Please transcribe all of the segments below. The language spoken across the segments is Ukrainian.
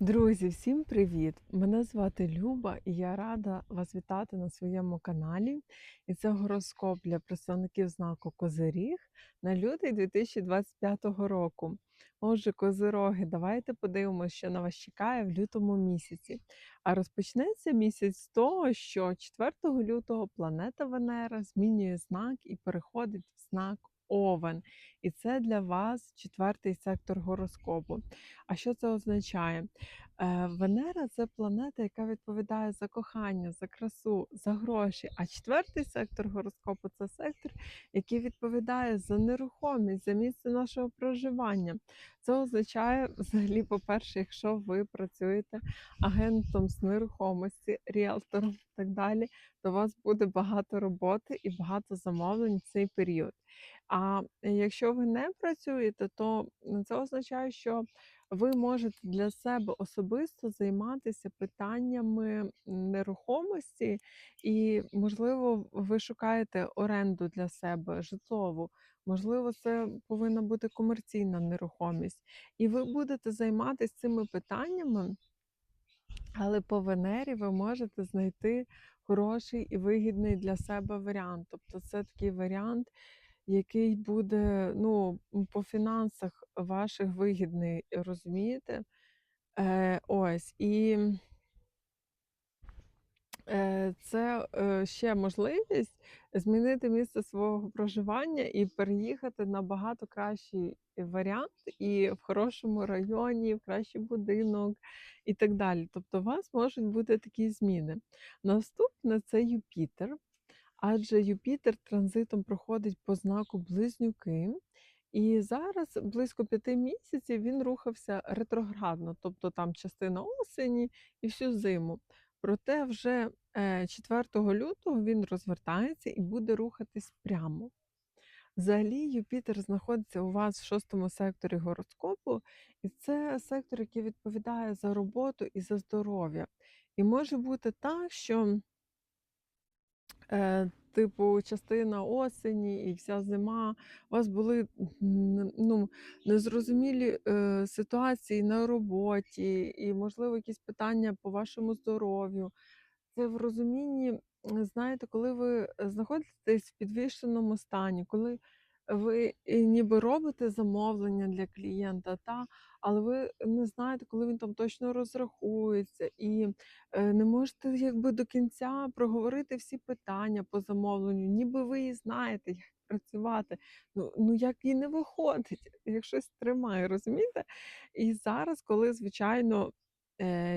Друзі, всім привіт! Мене звати Люба і я рада вас вітати на своєму каналі. І це гороскоп для представників знаку Козиріг на лютий 2025 року. Отже, козироги, давайте подивимося, що на вас чекає в лютому місяці. А розпочнеться місяць з того, що 4 лютого планета Венера змінює знак і переходить в знак Овен. І це для вас четвертий сектор гороскопу. А що це означає? Е, Венера це планета, яка відповідає за кохання, за красу, за гроші. А четвертий сектор гороскопу це сектор, який відповідає за нерухомість, за місце нашого проживання. Це означає, взагалі, по-перше, якщо ви працюєте агентом з нерухомості, ріелтором і так далі, то у вас буде багато роботи і багато замовлень в цей період. А якщо ви не працюєте, то це означає, що ви можете для себе особисто займатися питаннями нерухомості, і, можливо, ви шукаєте оренду для себе житлову. Можливо, це повинна бути комерційна нерухомість. І ви будете займатися цими питаннями, але по Венері ви можете знайти хороший і вигідний для себе варіант. Тобто це такий варіант, який буде ну, по фінансах ваших вигідний, розумієте? Е, ось і е, це е, ще можливість змінити місце свого проживання і переїхати на багато кращий варіант, і в хорошому районі, в кращий будинок і так далі. Тобто, у вас можуть бути такі зміни. Наступне це Юпітер. Адже Юпітер транзитом проходить по знаку Близнюки, і зараз близько п'яти місяців він рухався ретроградно, тобто там частина осені і всю зиму. Проте вже е, 4 лютого він розвертається і буде рухатись прямо. Взагалі, Юпітер знаходиться у вас в шостому секторі гороскопу, і це сектор, який відповідає за роботу і за здоров'я. І може бути так, що Е, типу, частина осені і вся зима, у вас були ну, незрозумілі е, ситуації на роботі, і, можливо, якісь питання по вашому здоров'ю. Це в розумінні, знаєте, коли ви знаходитесь в підвішеному стані, коли ви ніби робите замовлення для клієнта, та, але ви не знаєте, коли він там точно розрахується, і е, не можете якби до кінця проговорити всі питання по замовленню, ніби ви і знаєте, як працювати. Ну, ну як і не виходить, як щось тримає, розумієте? І зараз, коли, звичайно,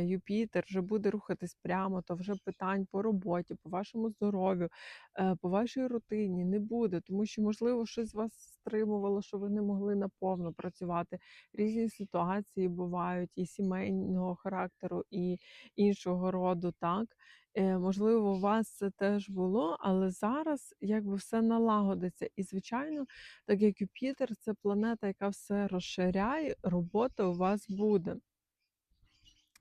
Юпітер вже буде рухатись прямо, то вже питань по роботі, по вашому здоров'ю, е, по вашій рутині не буде, тому що, можливо, щось вас стримувало, що ви не могли наповно працювати. Різні ситуації бувають і сімейного характеру, і іншого роду, так. Е, можливо, у вас це теж було, але зараз якби все налагодиться. І, звичайно, так як Юпітер це планета, яка все розширяє, робота у вас буде.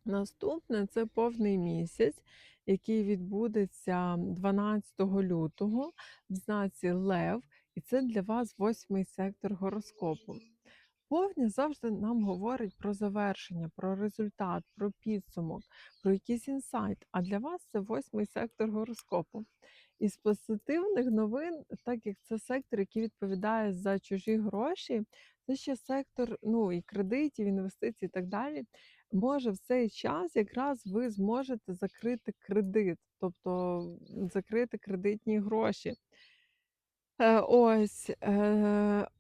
Наступне це повний місяць, який відбудеться 12 лютого в знаці Лев, і це для вас восьмий сектор гороскопу. Повня завжди нам говорить про завершення, про результат, про підсумок, про якийсь інсайт. А для вас це восьмий сектор гороскопу. Із позитивних новин, так як це сектор, який відповідає за чужі гроші, це ще сектор ну, і кредитів, інвестицій і так далі. Може в цей час якраз ви зможете закрити кредит, тобто закрити кредитні гроші. Е, ось, е,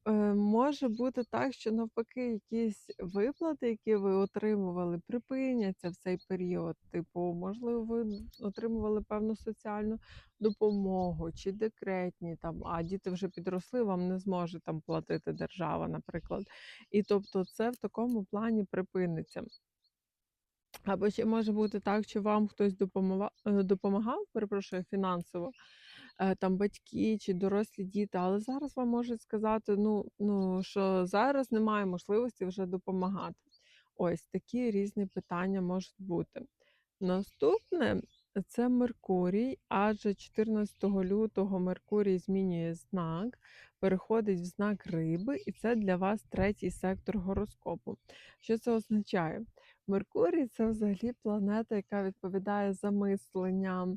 е, може бути так, що навпаки якісь виплати, які ви отримували, припиняться в цей період. Типу, можливо, ви отримували певну соціальну допомогу чи декретні там, а діти вже підросли, вам не зможе там платити держава, наприклад. І тобто це в такому плані припиниться. Або ще може бути так, що вам хтось допомагав, допомагав, перепрошую, фінансово, е, там батьки чи дорослі діти, але зараз вам можуть сказати, ну, ну, що зараз немає можливості вже допомагати. Ось такі різні питання можуть бути. Наступне це Меркурій, адже 14 лютого Меркурій змінює знак, переходить в знак риби, і це для вас третій сектор гороскопу. Що це означає? Меркурій це взагалі планета, яка відповідає за мислення,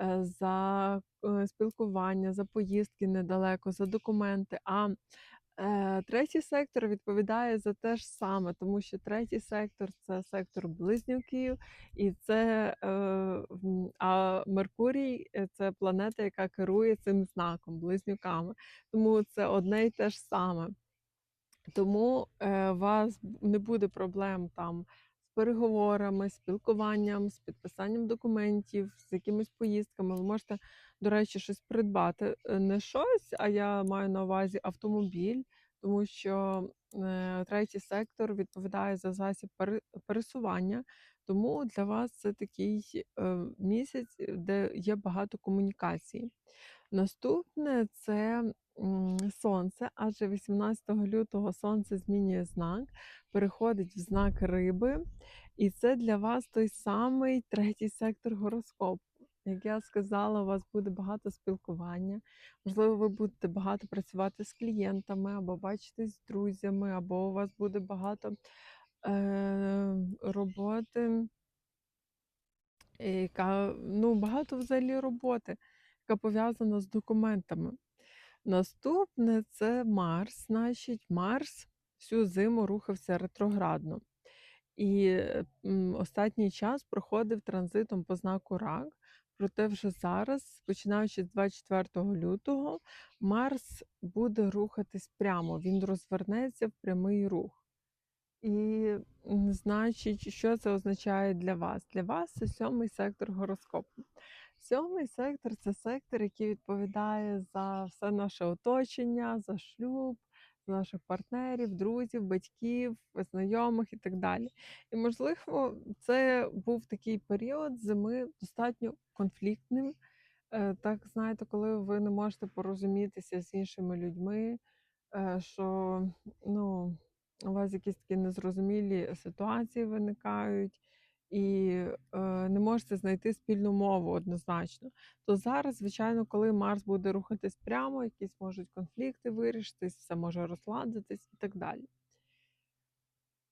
е, за е, спілкування, за поїздки недалеко, за документи. А третій сектор відповідає за те ж саме, тому що третій сектор це сектор близнюків, і це е, а Меркурій е, це планета, яка керує цим знаком, близнюками. Тому це одне й те ж саме. Тому е, у вас не буде проблем там переговорами, спілкуванням, з підписанням документів, з якимись поїздками. Ви можете, до речі, щось придбати. Е, Не щось, а я маю на увазі автомобіль, тому що е, третій сектор відповідає за засіб пере- пересування. Тому для вас це такий е, місяць, де є багато комунікацій. Наступне це сонце, адже 18 лютого сонце змінює знак, переходить в знак риби, і це для вас той самий третій сектор гороскопу. Як я сказала, у вас буде багато спілкування. Можливо, ви будете багато працювати з клієнтами, або бачитись з друзями, або у вас буде багато е, роботи, яка ну, багато взагалі роботи, яка пов'язана з документами. Наступне це Марс. Значить, Марс всю зиму рухався ретроградно. І е, останній час проходив транзитом по знаку Рак. Проте вже зараз, починаючи з 24 лютого, Марс буде рухатись прямо, він розвернеться в прямий рух. І, значить, що це означає для вас? Для вас це сьомий сектор гороскопу. Сьомий сектор це сектор, який відповідає за все наше оточення, за шлюб, за наших партнерів, друзів, батьків, знайомих і так далі. І, можливо, це був такий період зими достатньо конфліктним. Е, Так, знаєте, коли ви не можете порозумітися з іншими людьми, е, що ну, у вас якісь такі незрозумілі ситуації виникають, і е, не можете знайти спільну мову однозначно. То зараз, звичайно, коли Марс буде рухатись прямо, якісь можуть конфлікти вирішитись, все може розладитись і так далі.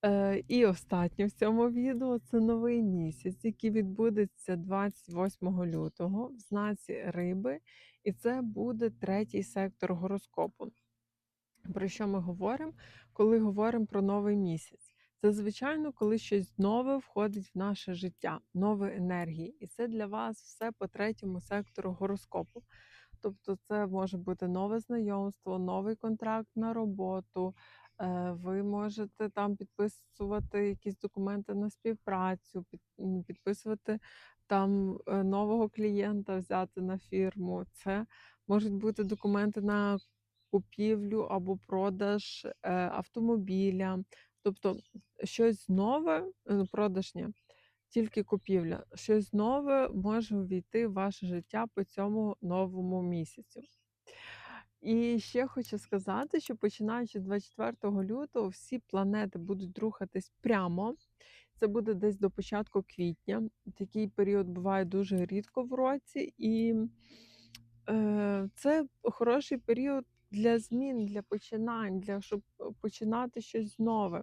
Е, і останнє в цьому відео це новий місяць, який відбудеться 28 лютого в знаці риби, і це буде третій сектор гороскопу. Про що ми говоримо, коли говоримо про новий місяць? Це, звичайно, коли щось нове входить в наше життя, нові енергії. І це для вас все по третьому сектору гороскопу. Тобто, це може бути нове знайомство, новий контракт на роботу. е, Ви можете там підписувати якісь документи на співпрацю, підписувати там е, нового клієнта, взяти на фірму. Це можуть бути документи на купівлю або продаж е, автомобіля. Тобто щось нове, е, продаж ні, тільки купівля. Щось нове може увійти в ваше життя по цьому новому місяцю. І ще хочу сказати, що починаючи з 24 лютого, всі планети будуть рухатись прямо. Це буде десь до початку квітня. Такий період буває дуже рідко в році, і е, це хороший період для змін, для починань, для щоб е, починати щось нове.